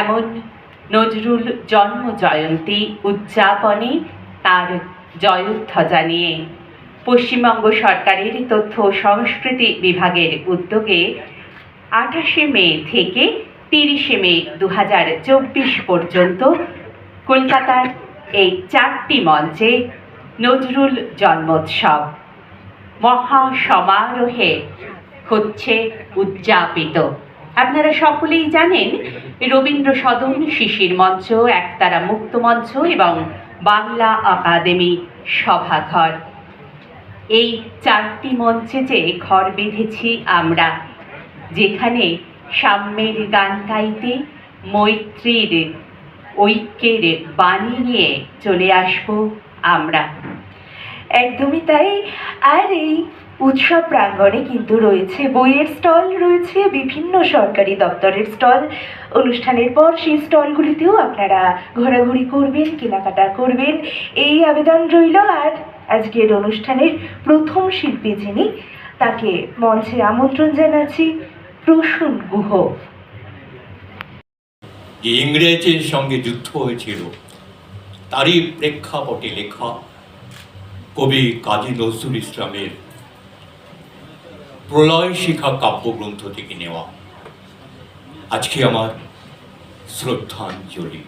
এমন নজরুল জন্ম জয়ন্তী উদযাপনে তার জয়োধ্বজা নিয়ে। পশ্চিমবঙ্গ সরকারের তথ্য সংস্কৃতি বিভাগের উদ্যোগে আঠাশে মে থেকে তিরিশে মে দু চব্বিশ পর্যন্ত কলকাতার এই চারটি মঞ্চে নজরুল জন্মোৎসব, মহা সমারোহে হচ্ছে উদযাপিত। আপনারা সকলেই জানেন, রবীন্দ্র সদন শিশির মঞ্চ, একতারা মুক্ত মঞ্চ এবং বাংলা আকাদেমি সভাঘর। এই চারটি মঞ্চে যে ঘর বেঁধেছি আমরা, যেখানে সাম্যের গান গাইতে, মৈত্রীর ঐক্যের বাণী নিয়ে চলে আসব আমরা। একদমই তাই। আর এই উৎসব প্রাঙ্গণে কিন্তু রয়েছে বইয়ের স্টল, রয়েছে বিভিন্ন সরকারি দপ্তরের স্টল। অনুষ্ঠানের পর সেই স্টলগুলিতেও আপনারা ঘোরাঘুরি করবেন, কেনাকাটা করবেন। এই আবেদন রইল আর আজকের অনুষ্ঠানের প্রথম শিল্পী যিনি, তাকে মঞ্চে আমন্ত্রণ জানাচ্ছি, প্রসূন গুহ। যে ইংরেজের সঙ্গে যুদ্ধ হয়েছিল। তারই প্রেক্ষাপটে লেখা, কবি কাজী নজরুল ইসলামের প্রলয় শিখা কাব্যগ্রন্থ থেকে নেওয়া। আজকে আমার শ্রদ্ধাঞ্জলি।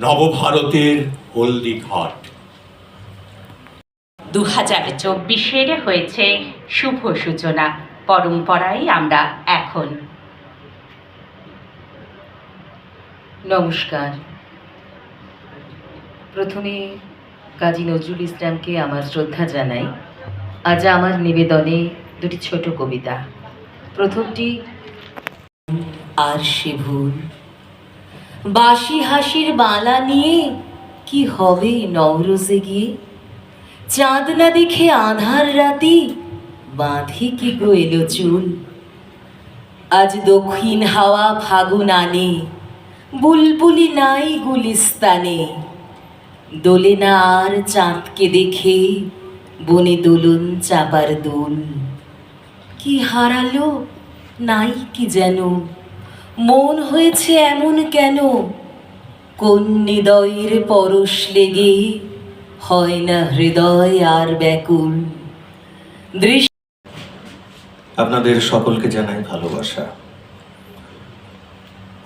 নবভারতের হলদি ঘাট দু হাজার চব্বিশের হয়েছে শুভ সূচনা। পরম্পরায় আমরা এখন। নমস্কার। প্রথমে কাজী নজরুল ইসলামকে আমার শ্রদ্ধা জানাই। আজ আমার নিবেদনে দুটি ছোট কবিতা। প্রথমটি, আর সে ভুল। বাসি হাসির বালা নিয়ে কি হবে নওরোজে গিয়ে? চাঁদ না দেখে আধার রাতি বাঁধে কি গো এলো চুল? আজ দক্ষিণ হাওয়া ফাগুন আনে, বুলবুলি নাই গুলিস্তানে। দোলে না আর চাঁদকে দেখে বনে দোলন চাপার দোল। কি হারালো? নাই কি যেন? মন হয়েছে এমন কেন? কোন হৃদয়ের পরশ লেগে হয় না হৃদয় আর ব্যাকুল? দৃশ্য আপনাদের সকলকে জানাই ভালোবাসা।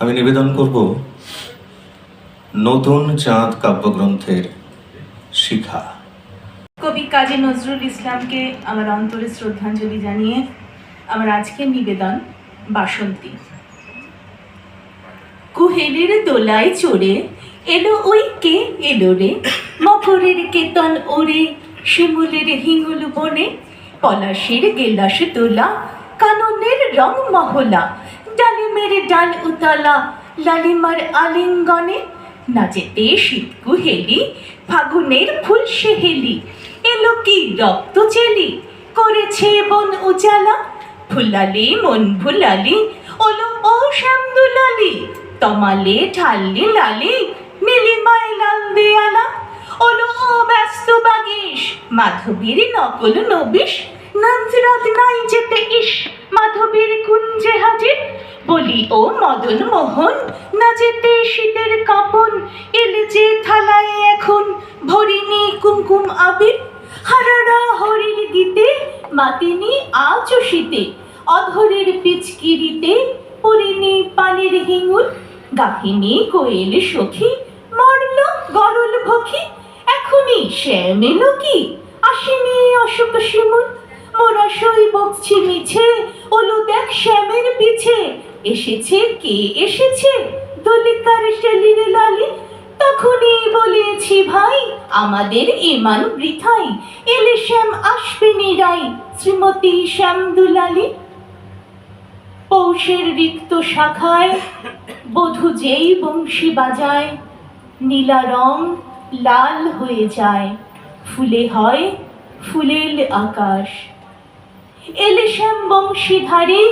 আমি নিবেদন করব নতুন চাঁদ কাব্যগ্রন্থের শিখা। কবি কাজী নজরুল ইসলামকে আমার অন্তরে শ্রদ্ধাঞ্জলি জানিয়ে আমার আজকের নিবেদন বাসন্তী। কুহেলের দোলায় চড়ে এলো ওই কে এলো রে? মকরের কেতন ওরে শিমুলের হিঙ্গুল বনে, পলাশের গেলাস তোলা কাননের রং মহলা, ডালিমের ডাল উতালা, লালিমার আলিঙ্গনে নাচেতে শীত কুহেলি, ফাগুনের ফুল সেহেলি, এলো কি রক্ত চেলি, করেছে বন উজালা ফুলালি মন ভুলালি, ওলো ও শ্যামদুলালি তমালে ঢাললি লালি নীলিমায় লাল দেয়ালা, ওলো ও ব্যস্ত বাগিস, মাধবীর নকল নবিশ নাচরাত নাই যেতে ইস, মাধবীর কুঞ্জে হাজির, বলি ও মদন মোহন, না যেতে শীতের কাপন, এলে যে থালায় এখন ভরিনি কুমকুম আবির হারারা হরির গীতে, মাতিনি অধরের পিচকিরিতে পরিনি পানির কোয়েল সখী, মরল গরল ভখি। এখনই কি? আসেনি অশোক শিমুল। মোরা সই বকছি মিছে, ওলো দেখ শ্যামের পিছে। এসেছে কে এসেছে? দলিকার শেলির লালি। তখনই বলেছি ভাই, আমাদের ইমান বৃথাই। এলে শ্যাম আসবে নিরাই, শ্রীমতী শ্যাম দুলালি পৌষের রিক্ত শাখায় বধূ যেই বংশী বাজায়, নীলা রং লাল হয়ে যায়, ফুলে হয় ফুলেল আকাশ। এলে শ্যাম বংশীধারী,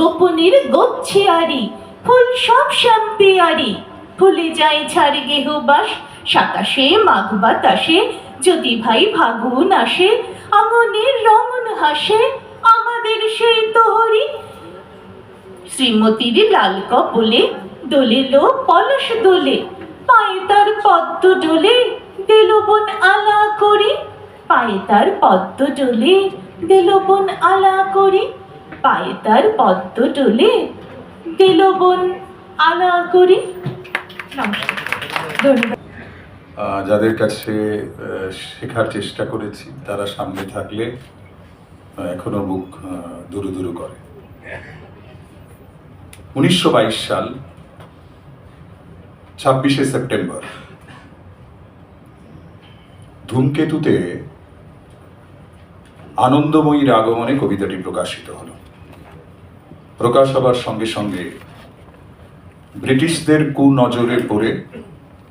গোপনের গোচ্ছিয়ারি, ফুল সব শ্যাম পেয়ারি ফুলে যায় ছাড় গেহবাস সাতাশে মাঘ বাতাসে, যদি ভাই ফাগুন আসে, আঙনের রঙন হাসে, আমাদের সেই তোহরি। শ্রীমতীর লাল কপলে দোলেলো পলস দোলে, পায়ে তার পদ্ম ডোলে দিল বোন আলা করি। পায়ে তার পদ্ম ডোলে দিল বোন আলা করি। পায়ে তার পদ্ম ডোলে দিল বোন আলা করি। নমস্কার। ধন্যবাদ। যাদের কাছে শেখার চেষ্টা করেছি, তারা সামনে থাকলে এখনও মুখ দুরু দুরু করে। উনিশশো বাইশ সাল, ছাব্বিশে সেপ্টেম্বর, ধূমকেতুতে আনন্দময়ীর আগমনে কবিতাটি প্রকাশিত হল। প্রকাশ হবার সঙ্গে সঙ্গে ব্রিটিশদের কুনজরে পড়ে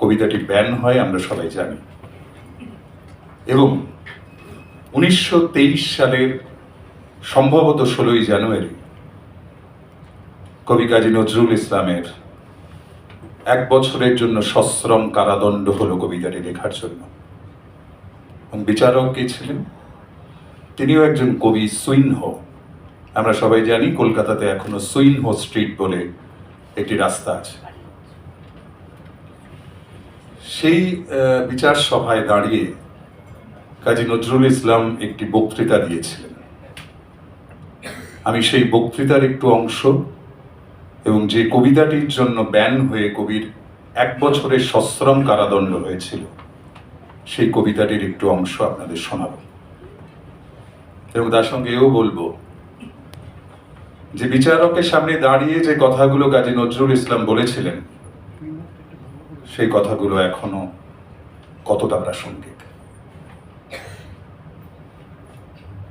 কবিতাটি ব্যান হয়, আমরা সবাই জানি। এবং উনিশশো তেইশ সালের সম্ভবত ষোলোই জানুয়ারি কবি কাজী নজরুল ইসলামের এক বছরের জন্য সশ্রম কারাদণ্ড হলো কবিতাটি লেখার জন্য। এবং বিচারক কে ছিলেন? তিনিও একজন কবি সুইনহ। আমরা সবাই জানি কলকাতাতে এখনও সুইনহ স্ট্রিট বলে একটি রাস্তা আছে। সেই বিচার সভায় দাঁড়িয়ে কাজী নজরুল ইসলাম একটি বক্তৃতা দিয়েছিলেন। আমি সেই বক্তৃতার একটু অংশ এবং যে কবিতাটির জন্য ব্যান হয়ে কবির এক বছরের সশ্রম কারাদণ্ড হয়েছিল, সেই কবিতাটির একটু অংশ আপনাদের শোনাব। এবং তার সঙ্গে এও বলব যে বিচারকের সামনে দাঁড়িয়ে যে কথাগুলো কাজী নজরুল ইসলাম বলেছিলেন সেই কথাগুলো এখনও কতটা প্রাসঙ্গিক?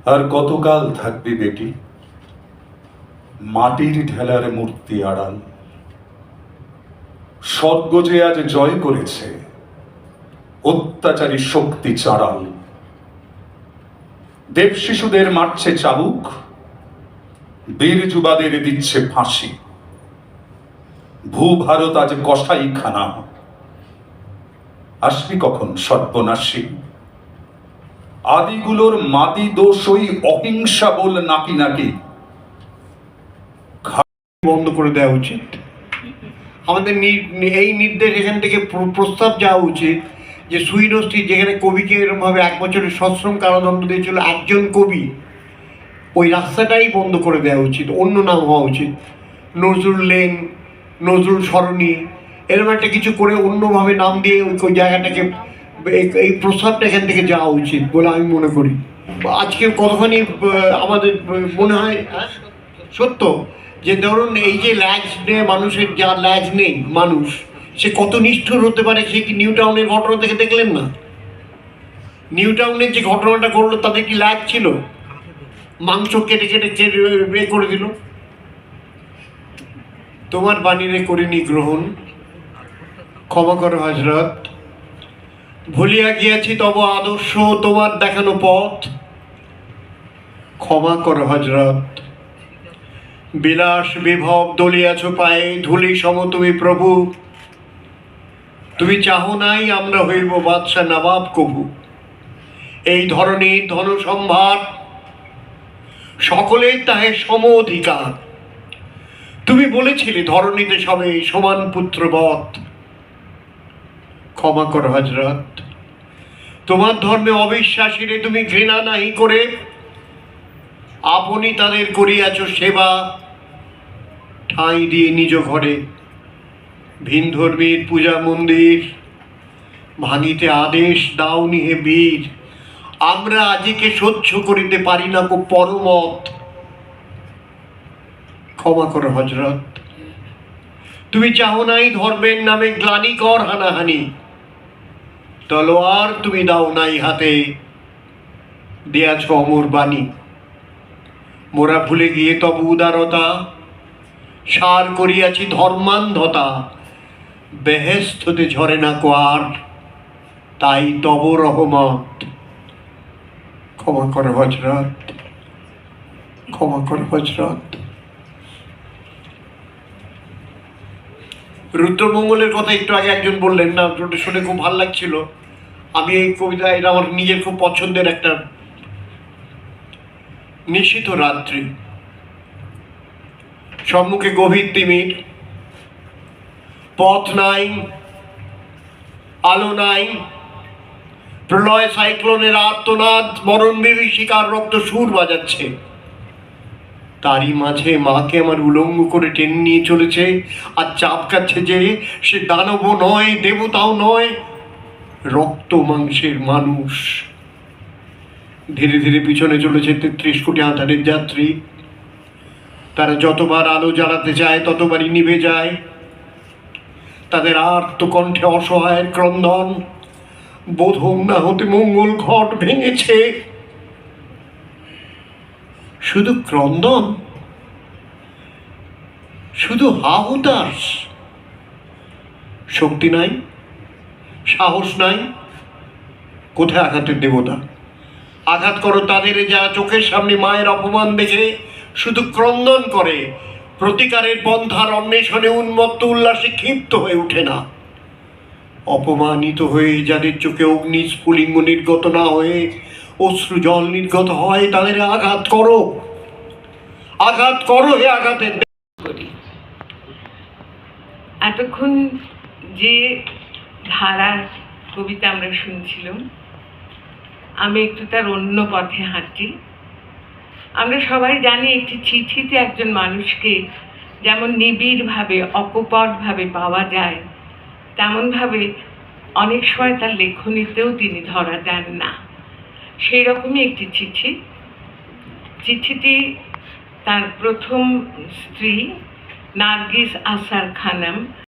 আর কতকাল থাকবি বেটি? মাটির ঢেলার মূর্তি আড়াল। স্বর্গ যে আজ জয় করেছে, অত্যাচারী শক্তি চাড়াল। দেব শিশুদের মারছে চাবুক, বীর যুবাদের দিচ্ছে ফাঁসি। ভূ ভারত আজ কসাই খানা আসবি কখন সর্বনাশী? আদিগুলোর মাদি দোষই অহিংসা বল নাকি নাকি? বন্ধ করে দেওয়া উচিত। আমাদের এই নির্দেশ এখান থেকে প্র- প্রস্তাব যাওয়া উচিত যে সুইনস্টি যেখানে কবিকে এরকমভাবে এক বছরের সশ্রম কারাদণ্ড দিয়েছিল একজন কবি, ওই রাস্তাটাই বন্ধ করে দেওয়া উচিত, অন্য নাম হওয়া উচিত। নজরুল লেন, নজরুল সরণি এরকম একটা কিছু করে অন্যভাবে নাম দিয়ে ওই জায়গাটাকে এই- প্রস্তাবটা এখান থেকে যাওয়া উচিত বলে আমি মনে করি। আজকে কতখানি আমাদের মনে হয় হ্যাঁ, সত্য? যে ধরুন এই যে ল্যাজ নিয়ে মানুষের যা ল্যাজ নেই মানুষ সে কত নিষ্ঠুর হতে পারে সে কি নিউ টাউনের ঘটনা থেকে দেখলেন না? নিউ টাউনের যে ঘটনাটা করল তাদের কি ল্যাজ ছিল? মাংস কেটে কেটে কেটে করে দিল? তোমার বাণীরে করিনি গ্রহণ। ক্ষমা করো হজরত ভুলিয়া গিয়াছি তব আদর্শ তোমার দেখানো পথ। ক্ষমা করো হজরত বিলাস বিভব দলিয়াছ পায়ে, ধুলি সম তুমি প্রভু। তুমি চাহো নাই আমরা হইব বাদশা নবাব কবু। এই ধরনের ধন সম্ভার সকলের তাহে সম অধিকার। তুমি বলেছিলে ধরণীতে সবে সমান পুত্রবধ ক্ষমা করো হজরত তোমার ধর্মে অবিশ্বাসীরে তুমি ঘৃণা নাহি করে, আপনি তাদের করিয়াছ সেবা। ঠাঁই দিয়ে নিজ ঘরে ভিন ধর্মীর পূজা মন্দির। ভাঙিতে আদেশ দাও নিহে বীর। আমরা আজিকে সহ্য করিতে পারি না কো পরমত। ক্ষমা করো হজরত তুমি চাহো নাই ধর্মের নামে গ্লানি কর হানাহানি। তলোয়ার তুমি দাও নাই হাতে। দিয়াছ অমর বাণী। মোরা ভুলে গিয়ে তব উদারতা। সার করিয়াছি ধর্মান্ধতা। বেহেস্ততে ঝরে না কোয়ার। তাই তব রহমত। ক্ষমা কর হজরত। ক্ষমা কর হজরত। রুদ্রমঙ্গলের কথা একটু আগে একজন বললেন, না শুনে খুব ভালো লাগছিল। আমি এই কবিতা, এটা আমার নিজের খুব পছন্দের একটা নিশিত রাত্রি। সম্মুখে গভীর তিমির, পথ নাই, আলো নাই, প্রলয় সাইক্লোনের আর্তনাদ, মরণ শিকার রক্ত সুর বাজাচ্ছে। তারই মাঝে মাকে আমার উলঙ্গ করে টেনে নিয়ে চলেছে, আর চাপ চাপকাচ্ছে যে সে দানবও নয়, দেবতাও নয় রক্ত মাংসের মানুষ। ধীরে ধীরে পিছনে চলেছে তেত্রিশ কোটি আধারের যাত্রী। তারা যতবার আলো জ্বালাতে চায়, ততবারই নিভে যায়। তাদের আর্ত কণ্ঠে অসহায়ের ক্রন্দন। বোধন না হতে মঙ্গল ঘট ভেঙেছে। শুধু ক্রন্দন? শুধু হাহুতাস শক্তি নাই? সাহস নাই। কোথায় আঘাতের দেবতা? আঘাত করো তাদের যা চোখের সামনে মায়ের অপমান দেখে, শুধু ক্রন্দন করে। প্রতিকারের পন্থার অন্বেষণে উন্মত্ত উল্লাসে ক্ষিপ্ত হয়ে ওঠে না। অপমানিত হয়ে যাদের চোখে অগ্নি, স্ফুলিঙ্গ নির্গত না হয়ে অশ্রু জল নির্গত হয়, তাদের আঘাত করো। আঘাত করো হে আঘাতের এতক্ষণ যে ধারার কবিতা আমরা শুনছিলাম। আমি একটু তার অন্য পথে হাঁটি। আমরা সবাই জানি একটি চিঠিতে একজন মানুষকে যেমন নিবিড়ভাবে, অকপটভাবে পাওয়া যায়, তেমনভাবে অনেক সময় তার লেখনীতেও তিনি ধরা দেন না। সেই রকমই একটি চিঠি। চিঠিটি তার প্রথম স্ত্রী নার্গিস আসার খানম।